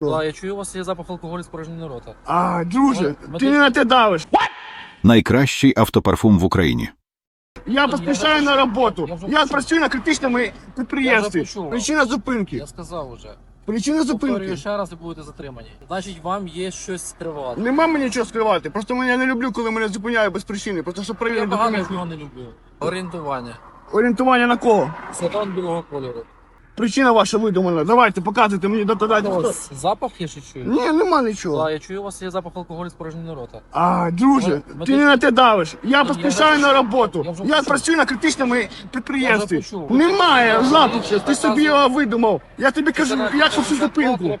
Да, я чую, у вас є запах алкоголю з порожнини рота. А, друже, ти не на те давиш. Найкращий автопарфум в Україні. Я поспішаю на роботу. Я вже Я почув. працюю на критичному підприємстві. Я вже почув. Причина зупинки. Я сказав уже. Причина Повторюю зупинки. ще раз, ви будете затримані. Значить, вам є щось скривати. Нема мені нічого скривати. Просто мене не люблю, коли мене зупиняють без причини. Просто щоб Я перевірити багато документи. чого не люблю. Орієнтування. Орієнтування на кого? Сатан білого кольору. Причина ваша видумана. Давайте, показуйте мені доказати. Ось запах є ще чую? Ні, нема нічого. Да, я чую, у вас є запах алкоголю з порожнини рота. А, друже, ми ти не на те давиш. Я Я поспішаю вже на почув. роботу. Я вже Я почув. працюю на критичному підприємстві. Я вже почув. Немає запаху. Ти собі його видумав. Я тобі кажу, як цю зупинку.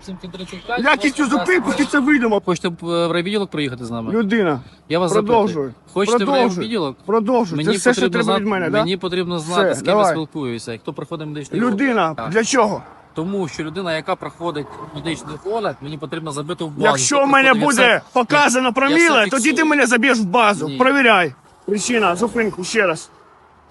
Як і цю зупинку ти це видумав? Хочете в райвідділок приїхати з нами? Людина, Я вас продовжуй. запитую. Хочете в Продовжуй. райвідділок? продовжуй. Це все, що треба від мене, Мені потрібно знати, Все, з ким я давай. спілкуюся, і хто проходить медичний огляд. Людина, Так. для чого? Тому що людина, яка проходить медичний огляд, мені потрібно забити в базу. Якщо хто в мене проходить. Я буде все- показано я проміле, все тоді ти фіксую. мене заб'єш в базу. Ні. Провіряй. Причина, зупинку ще раз.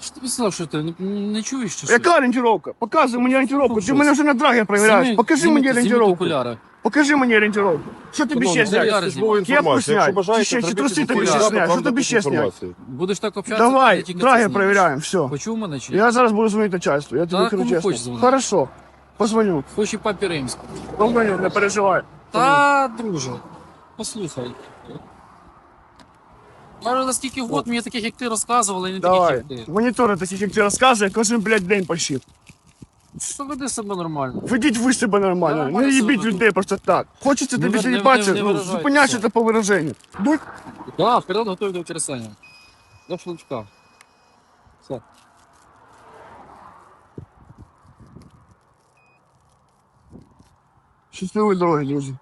Що ти сказав, що ти не, не чуєш, чи що? Яка орієнтировка? Показуй мені орієнтировку. Ти Слухай, мене вже на драгер перевіряєш. Зніміть- Покажи зніміть- мені зніміть орієнтировку. окуляри. Покажи мені орієнтировку. Що тобі ще Шановний, зняти? я службова Кепку інформація. зняти? Якщо бажаєте, Чи ще- чи зробіть труси тобі окуляри, ще зняти? вам Що тобі дадуть ще зняти? інформацію. Будеш так общатися, Давай, ти тільки це драгер знімеш. перевіряємо, все. Почув мене чи ні? Я зараз буду дзвонити начальству, я тобі Так, кажу кому чесно. хочеш дзвонити? Хорошо, позвоню. Хоч і папі римську. Позвоню, не переживай. Та, друже, послухай. Може, за скільки год мені таких, як ти розказували, і не таких, як ти. Монітори такі, як ти розказує, кожен, блядь, день почти. Що веди себе нормально? Ведіть ви себе нормально, Нормально не себе їбіть веду. людей просто так. Хочеться Не тобі ви- не- заїбатися, не- не ну, зупиняйся це. по вираженню. Будь Так, вперед готовий до використання. До шлучка. Все. щасливої дороги, друзі.